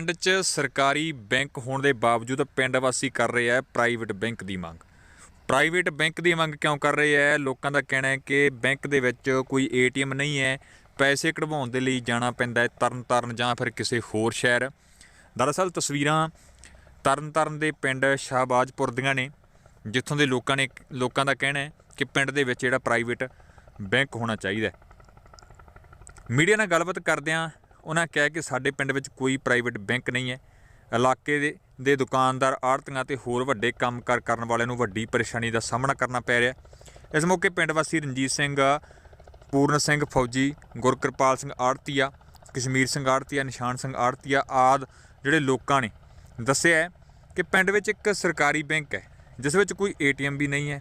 ਪਿੰਡ 'ਚ ਸਰਕਾਰੀ ਬੈਂਕ ਹੋਣ ਦੇ ਬਾਵਜੂਦ ਪਿੰਡ ਵਾਸੀ ਕਰ ਰਹੇ ਆ ਪ੍ਰਾਈਵੇਟ ਬੈਂਕ ਦੀ ਮੰਗ। ਪ੍ਰਾਈਵੇਟ ਬੈਂਕ ਦੀ ਮੰਗ ਕਿਉਂ ਕਰ ਰਹੇ ਆ? ਲੋਕਾਂ ਦਾ ਕਹਿਣਾ ਹੈ ਕਿ ਬੈਂਕ ਦੇ ਵਿੱਚ ਕੋਈ ਏਟੀਐਮ ਨਹੀਂ ਹੈ। ਪੈਸੇ ਕਢਵਾਉਣ ਦੇ ਲਈ ਜਾਣਾ ਪੈਂਦਾ ਹੈ ਤਰਨਤਾਰਨ ਜਾਂ ਫਿਰ ਕਿਸੇ ਹੋਰ ਸ਼ਹਿਰ। ਦਰਅਸਲ ਤਸਵੀਰਾਂ ਤਰਨਤਾਰਨ ਦੇ ਪਿੰਡ ਸ਼ਾਹਬਾਜ਼ਪੁਰ ਦੀਆਂ ਨੇ, ਜਿੱਥੋਂ ਦੇ ਲੋਕਾਂ ਨੇ, ਲੋਕਾਂ ਦਾ ਕਹਿਣਾ ਹੈ ਕਿ ਪਿੰਡ ਦੇ ਵਿੱਚ ਜਿਹੜਾ ਪ੍ਰਾਈਵੇਟ ਬੈਂਕ ਹੋਣਾ ਚਾਹੀਦਾ ਮੀਡੀਆ ਨਾਲ ਗੱਲਬਾਤ ਕਰਦਿਆਂ ਉਹਨਾਂ ਕਿਹਾ ਕਿ ਸਾਡੇ ਪਿੰਡ ਵਿੱਚ ਕੋਈ ਪ੍ਰਾਈਵੇਟ ਬੈਂਕ ਨਹੀਂ ਹੈ। ਇਲਾਕੇ ਦੇ ਦੇ ਦੁਕਾਨਦਾਰ ਆੜਤੀਆਂ ਤੇ ਹੋਰ ਵੱਡੇ ਕੰਮਕਾਰ ਕਰਨ ਵਾਲਿਆਂ ਨੂੰ ਵੱਡੀ ਪਰੇਸ਼ਾਨੀ ਦਾ ਸਾਹਮਣਾ ਕਰਨਾ ਪੈ ਰਿਹਾ ਇਸ ਮੌਕੇ ਪਿੰਡ ਵਾਸੀ ਰਣਜੀਤ ਸਿੰਘ, ਪੂਰਨ ਸਿੰਘ ਫੌਜੀ, ਗੁਰਕਿਰਪਾਲ ਸਿੰਘ ਆੜਤੀਆ ਕਸ਼ਮੀਰ ਸਿੰਘ ਆੜਤੀਆ ਨਿਸ਼ਾਨ ਸਿੰਘ ਆੜਤੀਆ ਆਦ ਜਿਹੜੇ ਲੋਕਾਂ ਨੇ ਦੱਸਿਆ ਹੈ ਕਿ ਪਿੰਡ ਵਿੱਚ ਇੱਕ ਸਰਕਾਰੀ ਬੈਂਕ ਹੈ, ਜਿਸ ਵਿੱਚ ਕੋਈ ਏਟੀਐਮ ਵੀ ਨਹੀਂ ਹੈ।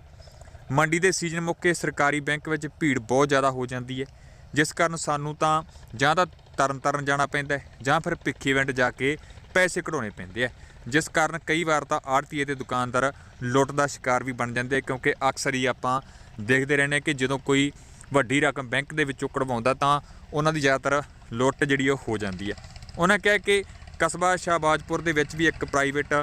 ਮੰਡੀ ਦੇ ਸੀਜ਼ਨ ਮੌਕੇ ਸਰਕਾਰੀ ਬੈਂਕ ਵਿੱਚ ਭੀੜ ਬਹੁਤ ਜ਼ਿਆਦਾ ਹੋ ਜਾਂਦੀ ਹੈ। ਜਿਸ ਕਾਰਨ ਸਾਨੂੰ ਤਾਂ ਜਾਂ ਤਾਂ ਤਰਨ ਤਾਰਨ ਜਾਣਾ ਪੈਂਦਾ ਹੈ ਜਾਂ ਫਿਰ ਭਿੱਖੀ ਵੰਡ ਜਾ ਕੇ ਪੈਸੇ ਕਢਾਉਣੇ ਪੈਂਦੇ ਆ। ਜਿਸ ਕਾਰਨ ਕਈ ਵਾਰ ਤਾਂ ਆੜਤੀਏ ਤੇ ਦੁਕਾਨਦਾਰ ਲੁੱਟ ਦਾ ਸ਼ਿਕਾਰ ਵੀ ਬਣ ਜਾਂਦੇ ਕਿਉਂਕਿ ਅਕਸਰ ਹੀ ਆਪਾਂ ਦੇਖਦੇ ਰਹਿੰਦੇ ਹਾਂ ਕਿ ਜਦੋਂ ਕੋਈ ਵੱਡੀ ਰਕਮ ਬੈਂਕ ਦੇ ਵਿੱਚੋਂ ਕਢਵਾਉਂਦਾ ਤਾਂ ਉਹਨਾਂ ਦੀ ਜ਼ਿਆਦਾਤਰ ਲੁੱਟ ਜਿਹੜੀ ਉਹ ਹੋ ਜਾਂਦੀ ਹੈ ਉਹਨਾਂ ਕਿਹਾ ਕਿ ਕਸਬਾ ਸ਼ਾਹਬਾਜ਼ਪੁਰ ਦੇ ਵਿੱਚ ਵੀ ਇੱਕ ਪ੍ਰਾਈਵੇਟ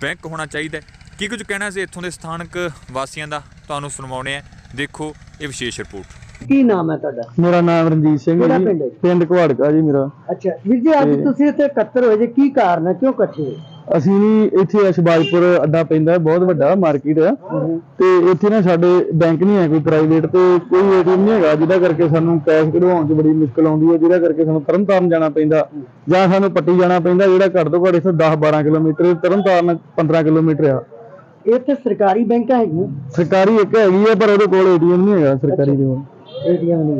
ਬੈਂਕ ਹੋਣਾ ਚਾਹੀਦਾ ਕੀ ਕੁਝ ਕਹਿਣਾ ਸੀ ਇੱਥੋਂ ਦੇ ਸਥਾਨਕ ਵਾਸੀਆਂ ਦਾ? ਤੁਹਾਨੂੰ ਸੁਣਵਾਉਣੇ ਆ ਦੇਖੋ ਇਹ ਵਿਸ਼ੇਸ਼ ਰਿਪੋਰਟ। ਕੀ ਨਾਮ ਹੈ ਤੁਹਾਡਾ? ਮੇਰਾ ਨਾਮ ਰਣਜੀਤ ਸਿੰਘ ਹੈ ਕਿਹੜਾ ਜੀ। ਪਿੰਡ ਹੈ? ਪਿੰਡ ਘਵਾੜਕਾ ਜੀ ਮੇਰਾ। ਅੱਛਾ ਵੀਰ ਜੀ ਅੱਜ ਤੇ- ਤੁਸੀਂ ਇੱਥੇ ਇਕੱਤਰ ਹੋਏ ਜੇ ਕੀ ਕਾਰਨ ਹੈ? ਕਿਉਂ ਇਕੱਠੇ ਹੋਏ? ਅਸੀਂ ਵੀ ਇੱਥੇ ਅਸ਼ਬਾਜਪੁਰ ਅੱਡਾ ਪੈਂਦਾ ਹੈ, ਬਹੁਤ ਵੱਡਾ ਮਾਰਕੀਟ ਹੈ। ਤੇ ਇੱਥੇ ਨਾ ਸਾਡੇ ਬੈਂਕ ਨਹੀਂ ਹੈ ਕੋਈ ਪ੍ਰਾਈਵੇਟ ਤੇ ਕੋਈ ਏਟੀਐਮ ਨਹੀਂ ਹੈਗਾ ਜਿਹਦਾ ਕਰਕੇ ਸਾਨੂੰ ਕੈਸ਼ ਕਢਵਾਉਣ 'ਚ ਬੜੀ ਮੁਸ਼ਕਲ ਆਉਂਦੀ ਹੈ ਜਿਹਦਾ ਕਰਕੇ ਸਾਨੂੰ ਤਰਨਤਾਰਨ ਜਾਣਾ ਪੈਂਦਾ। ਜਾਂ ਸਾਨੂੰ ਪੱਟੀ ਜਾਣਾ ਪੈਂਦਾ ਜਿਹੜਾ ਘੱਟ ਤੋਂ ਘੱਟ ਇੱਥੋਂ 10 12 ਕਿਲੋਮੀਟਰ ਤਰਨਤਾਰਨ 15 ਕਿਲੋਮੀਟਰ ਆ। ਇੱਥੇ ਸਰਕਾਰੀ ਬੈਂਕਾਂ ਹੈਗੀਆਂ। ਸਰਕਾਰੀ ਇੱਕ ਹੈਗੀ ਹੈ ਪਰ ਉਹਦੇ ਕੋਲ ਏਟੀਐਮ ਨਹੀਂ ਹੈਗਾ ਸਰਕਾਰੀ ਦੇ ਕੋਲ।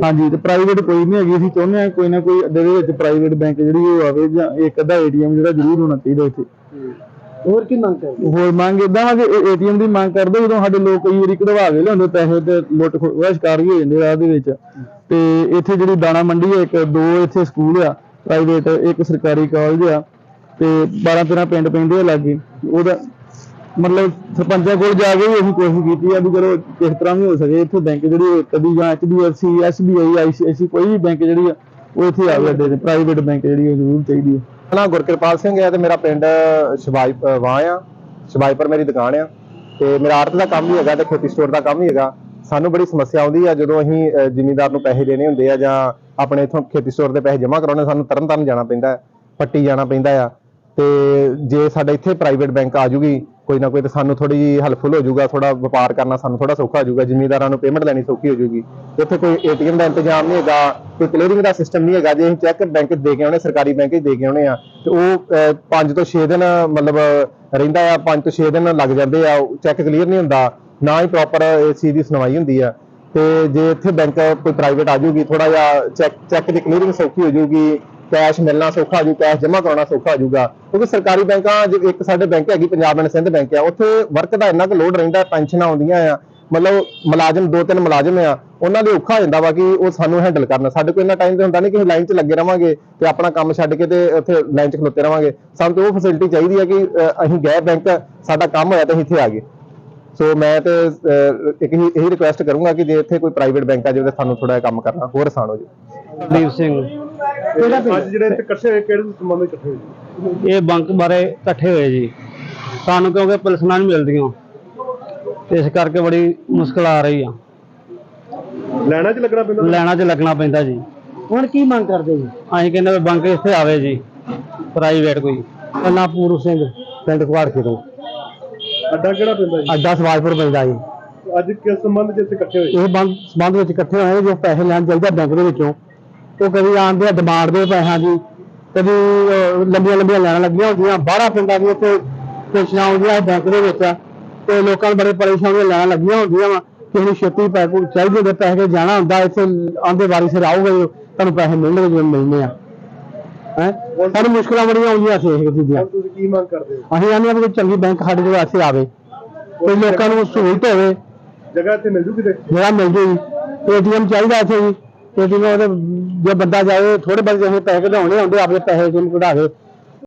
ਹਾਂਜੀ ਤੇ ਪ੍ਰਾਈਵੇਟ ਕੋਈ ਨਹੀਂ ਹੈਗੀ ਅਸੀਂ ਚਾਹੁੰਦੇ ਹਾਂ ਕੋਈ ਨਾ ਕੋਈ ਅੱਡੇ ਦੇ ਵਿੱਚ ਪ੍ਰਾਈਵੇਟ ਬੈਂਕ ਜਿਹੜੀ ਉਹ ਆਵੇ ਜਾਂ ਇੱਕ ਅੱਧਾ ਏਟੀਐਮ ਜਿਹੜਾ ਜ਼ਰੂਰ ਹੋਣਾ ਚਾਹੀਦਾ ਇੱਥੇ ਹੋਰ ਕੀ ਮੰਗ ਕਰਦੇ ਹੋਰ ਮੰਗ ਇਦਾਂ ਵਾ ਕਿ ਏਟੀਐਮ ਦੀ ਮੰਗ ਕਰਦੇ ਜਦੋਂ ਸਾਡੇ ਲੋਕ ਕਈ ਵਾਰੀ ਕਢਵਾ ਕੇ ਲਿਆਉਂਦੇ ਪੈਸੇ ਤੇ ਲੁੱਟ ਖੋਹ ਦਾ ਸ਼ਿਕਾਰ ਵੀ ਹੋ ਜਾਂਦੇ ਰਾਹ ਦੇ ਵਿੱਚ। ਤੇ ਇੱਥੇ ਜਿਹੜੀ ਦਾਣਾ ਮੰਡੀ ਹੈ ਇੱਕ ਦੋ ਇੱਥੇ ਸਕੂਲ ਆ ਪ੍ਰਾਈਵੇਟ ਇੱਕ ਸਰਕਾਰੀ ਕਾਲਜ ਆ ਤੇ 12 13 ਪਿੰਡ ਪੈਂਦੇ ਆ ਲਾਗੇ। ਉਹਦਾ ਮਤਲਬ ਸਰਪੰਚਾਂ ਕੋਲ ਜਾ ਕੇ ਵੀ ਅਸੀਂ ਕੋਸ਼ਿਸ਼ ਕੀਤੀ ਆ ਵੀ ਚਲੋ ਕਿਸ ਤਰ੍ਹਾਂ ਵੀ ਹੋ ਸਕੇ ਇੱਥੇ ਬੈਂਕ ਜਿਹੜੀ ਕਦੀ ਜਾਂ HDFC SBI ICICI ਕੋਈ ਵੀ ਬੈਂਕ ਜਿਹੜੀ ਆ ਉਹ ਇੱਥੇ ਆਵੇ ਅੱਡੇ ਤੇ ਪ੍ਰਾਈਵੇਟ ਬੈਂਕ ਜਿਹੜੀ ਉਹ ਜ਼ਰੂਰ ਚਾਹੀਦੀ ਹੈ ਮੇਰਾ ਨਾਮ ਗੁਰਕਿਰਪਾਲ ਸਿੰਘ ਹੈ ਤੇ ਮੇਰਾ ਪਿੰਡ ਸ਼ਿਵਾਈ ਵਾਂ ਆ। ਸ਼ਿਵਾਈਪੁਰ ਮੇਰੀ ਦੁਕਾਨ ਆ ਤੇ ਮੇਰਾ ਆਰਟ ਦਾ ਕੰਮ ਵੀ ਹੈਗਾ ਤੇ ਖੇਤੀ ਸਟੋਰ ਦਾ ਕੰਮ ਵੀ ਹੈਗਾ। ਸਾਨੂੰ ਬੜੀ ਸਮੱਸਿਆ ਆਉਂਦੀ ਆ ਜਦੋਂ ਅਸੀਂ ਅਹ, ਜ਼ਿਮੀਂਦਾਰ ਨੂੰ ਪੈਸੇ ਦੇਣੇ ਹੁੰਦੇ ਆ ਜਾਂ ਆਪਣੇ ਇਥੋਂ ਖੇਤੀ ਸਟੋਰ ਦੇ ਪੈਸੇ ਜਮ੍ਹਾਂ ਕਰਾਉਣੇ ਸਾਨੂੰ ਤਰਨ ਤਾਰਨ ਜਾਣਾ ਪੈਂਦਾ ਹੈ ਪੱਟੀ ਜਾਣਾ ਪੈਂਦਾ ਆ। ਤੇ ਜੇ ਸਾਡੇ ਇੱਥੇ ਪ੍ਰਾਈਵੇਟ ਬੈਂਕ ਆ ਜੂਗੀ ਕੋਈ ਨਾ ਕੋਈ ਤਾਂ ਸਾਨੂੰ ਥੋੜੀ ਜਿਹੀ ਹੈਲਪਫੁਲ ਹੋ ਜਾਊਗਾ ਥੋੜਾ ਵਪਾਰ ਕਰਨਾ ਸਾਨੂੰ ਥੋੜਾ ਸੌਖਾ ਹੋ ਜਾਊਗਾ, ਜ਼ਿਮੀਂਦਾਰਾਂ ਨੂੰ ਪੇਮੈਂਟ ਲੈਣੀ ਸੌਖੀ ਹੋ ਜਾਊਗੀ। ਇੱਥੇ ਕੋਈ ਏਟੀਐਮ ਦਾ ਇੰਤਜ਼ਾਮ ਨਹੀਂ ਹੈਗਾ, ਕੋਈ ਕਲੀਅਰਿੰਗ ਦਾ ਸਿਸਟਮ ਨਹੀਂ ਹੈਗਾ, ਜੇ ਅਸੀਂ ਚੈੱਕ ਬੈਂਕ ਦੇ ਕੇ ਆਉਣੇ, ਸਰਕਾਰੀ ਬੈਂਕ 'ਚ ਦੇ ਕੇ ਆਉਣੇ ਆ, ਤੇ ਉਹ 5 ਤੋਂ 6 ਦਿਨ ਮਤਲਬ ਰਹਿੰਦਾ ਆ 5 ਤੋਂ 6 ਦਿਨ ਲੱਗ ਜਾਂਦੇ ਆ ਚੈੱਕ ਕਲੀਅਰ ਨਹੀਂ ਹੁੰਦਾ, ਨਾ ਹੀ ਪ੍ਰੋਪਰ ਇਸ ਚੀਜ਼ ਦੀ ਸੁਣਵਾਈ ਹੁੰਦੀ ਆ। ਤੇ ਜੇ ਇੱਥੇ ਬੈਂਕ ਕੋਈ ਪ੍ਰਾਈਵੇਟ ਆ ਜੂਗੀ ਥੋੜਾ ਜਿਹਾ ਚੈੱਕ ਚੈੱਕ ਦੀ ਕਲੀਅਰਿੰਗ ਸੌਖੀ ਹੋ ਜਾਊਗੀ ਕੈਸ਼ ਮਿਲਣਾ ਸੌਖਾ ਹੋ ਜਾਊ ਕੈਸ਼ ਜਮ੍ਹਾਂ ਕਰਾਉਣਾ ਸੌਖਾ ਹੋ ਜਾਊਗਾ ਕਿਉਂਕਿ ਸਰਕਾਰੀ ਬੈਂਕਾਂ ਜਿਵੇਂ ਇੱਕ ਸਾਡੇ ਬੈਂਕ ਹੈਗੀ, ਪੰਜਾਬ ਐਂਡ ਸਿੰਧ ਬੈਂਕ ਆ, ਉੱਥੇ ਵਰਕ ਦਾ ਇੰਨਾ ਕੁ ਲੋਡ ਰਹਿੰਦਾ ਪੈਨਸ਼ਨਾਂ ਆਉਂਦੀਆਂ ਆ, ਮਤਲਬ ਮੁਲਾਜ਼ਮ, ਦੋ ਤਿੰਨ ਮੁਲਾਜ਼ਮ ਆ, ਉਹਨਾਂ ਲਈ ਔਖਾ ਹੋ ਜਾਂਦਾ ਵਾ ਕਿ ਉਹ ਸਾਨੂੰ ਹੈਂਡਲ ਕਰਨਾ। ਸਾਡੇ ਕੋਲ ਇੰਨਾ ਟਾਈਮ ਤੇ ਹੁੰਦਾ ਨਹੀਂ ਕਿ ਲਾਈਨ 'ਚ ਲੱਗੇ ਰਵਾਂਗੇ ਤੇ ਆਪਣਾ ਕੰਮ ਛੱਡ ਕੇ ਤੇ ਉੱਥੇ ਲਾਈਨ 'ਚ ਖਲੋਤੇ ਰਵਾਂਗੇ। ਸਾਨੂੰ ਤੇ ਉਹ ਫੈਸਿਲਿਟੀ ਚਾਹੀਦੀ ਹੈ ਕਿ ਅਸੀਂ ਗਏ ਬੈਂਕ, ਸਾਡਾ ਕੰਮ ਹੋਇਆ ਤੇ ਅਸੀਂ ਇੱਥੇ ਆ ਗਏ। ਸੋ ਮੈਂ ਤੇ ਇੱਕ ਹੀ ਇਹੀ ਰਿਕੁਐਸਟ ਕਰੂੰਗਾ ਕਿ ਜੇ ਇੱਥੇ ਕੋਈ ਪ੍ਰਾਈਵੇਟ ਬੈਂਕ ਆ ਜਿਵੇਂ ਤਾਂ ਸਾਨੂੰ ਥੋੜਾ ਕੰਮ ਕਰਨਾ, ਹੋਰ ਆਸਾਨ ਹੋ ਜਾਵੇ। ਦੀਪ ਸਿੰਘ ਕਿਹੜਾ ਪਿੰਡ? ਅੱਜ ਜਿਹੜੇ ਇੱਥੇ ਇਕੱਠੇ ਹੋਏ ਕਿਹੜੇ ਸੰਬੰਧ ਵਿੱਚ ਇਕੱਠੇ ਹੋਏ? ਇਹ ਬੈਂਕ ਬਾਰੇ ਇਕੱਠੇ ਹੋਏ ਜੀ। ਸਾਨੂੰ ਕਿਉਂਕਿ ਪੁਲਿਸਾਂ ਨਹੀਂ ਮਿਲਦੀਆਂ। ਤੇ ਇਸ ਕਰਕੇ ਬੜੀ ਮੁਸ਼ਕਲ ਆ ਰਹੀ ਆ। ਲੈਣਾ ਚ ਲੱਗਣਾ ਪੈਂਦਾ? ਲੈਣਾ 'ਚ ਲੱਗਣਾ ਪੈਂਦਾ ਜੀ। ਹੁਣ ਕੀ ਮੰਗ ਕਰਦੇ ਜੀ? ਅਸੀਂ ਕਹਿੰਦੇ ਵੀ ਬੈਂਕ ਇੱਥੇ ਆਵੇ ਜੀ। ਪ੍ਰਾਈਵੇਟ ਕੋਈ। ਪੰਨਾ ਪੂਰ ਸਿੰਘ। ਪਿੰਡ ਕੁਆੜਕੇ ਤੋਂ। ਅੱਡਾ ਕਿਹੜਾ ਪੈਂਦਾ ਜੀ? ਅੱਡਾ ਸਵਾਜਪੁਰ ਪੈਂਦਾ ਜੀ। ਅੱਜ ਕਿਸ ਸੰਬੰਧ ਚ ਇੱਥੇ ਇਕੱਠੇ ਹੋਏ? ਇਹ ਬੰਦ ਸੰਬੰਧ ਵਿੱਚ ਇਕੱਠੇ ਹੋਏ ਜੋ। ਪੈਸੇ ਲੈਣ ਚਾਹੀਦਾ ਬੈਂਕ ਦੇ ਵਿੱਚੋਂ। ਉਹ ਕਦੀ ਆਉਂਦੇ ਆ ਡਿਮਾਂਡ ਦੇ ਪੈਸਿਆਂ ਦੀ। ਕਦੀ ਲੰਬੀਆਂ ਲੰਬੀਆਂ ਲੈਣਾ ਲੱਗੀਆਂ ਹੁੰਦੀਆਂ ਬਾਹਰਾਂ ਪਿੰਡਾਂ ਦੀਆਂ ਤੇ ਪੇਸ਼ੀਆਂ ਆਉਂਦੀਆਂ ਬੈਂਕ ਦੇ ਵਿੱਚ। ਤੇ ਲੋਕਾਂ ਨੂੰ ਬੜੇ ਪਰੇਸ਼ਾਨੀਆਂ ਲੈਣ ਲੱਗੀਆਂ ਹੁੰਦੀਆਂ ਵਾ। ਕਿਸੇ ਨੂੰ ਛੇਤੀ ਪੈਸੇ ਪੂਸੇ ਚਾਹੀਦੇ ਹੁੰਦੇ ਪੈਸੇ ਕੇ ਜਾਣਾ ਹੁੰਦਾ ਇੱਥੇ ਆਂਦੇ ਵਾਰੀ ਸਿਰ ਆਊਗਾ ਜੀ, ਤੁਹਾਨੂੰ ਪੈਸੇ ਮਿਲਣਗੇ ਜਿਵੇਂ ਮਿਲਣੇ ਆ। ਹੈ? ਸਾਨੂੰ ਮੁਸ਼ਕਲਾਂ ਬੜੀਆਂ ਆਉਂਦੀਆਂ ਸੀ ਇਹ ਚੀਜ਼ਾਂ। ਹੁਣ ਤੁਸੀਂ ਕੀ ਮੰਗ ਕਰਦੇ ਹੋ? ਅਸੀਂ ਆਨੇ ਆ ਕੋਈ ਚੰਗੀ ਬੈਂਕ ਸਾਡੇ ਕੋਲ ਇੱਥੇ ਆਵੇ। ਕੋਈ ਲੋਕਾਂ ਨੂੰ ਸਹੂਲਤ ਹੋਵੇ। ਜਗ੍ਹਾ ਇੱਥੇ ਮਿਲ ਜੂਗੀ ਤੇ ਜਿਹੜਾ ਮਿਲ ਜੇ ਜੀ। ਏਟੀਐਮ ਚਾਹੀਦਾ ਇੱਥੇ ਜੀ। ਜਿਵੇਂ ਉਹਦੇ ਜੇ ਬੰਦਾ ਜਾਵੇ ਥੋੜੇ ਬਹੁਤ ਜਿਹੇ ਪੈਸੇ ਕਢਾਉਣੇ ਹੁੰਦੇ ਆਪਣੇ ਪੈਸੇ ਜਿਵੇਂ ਕਢਾ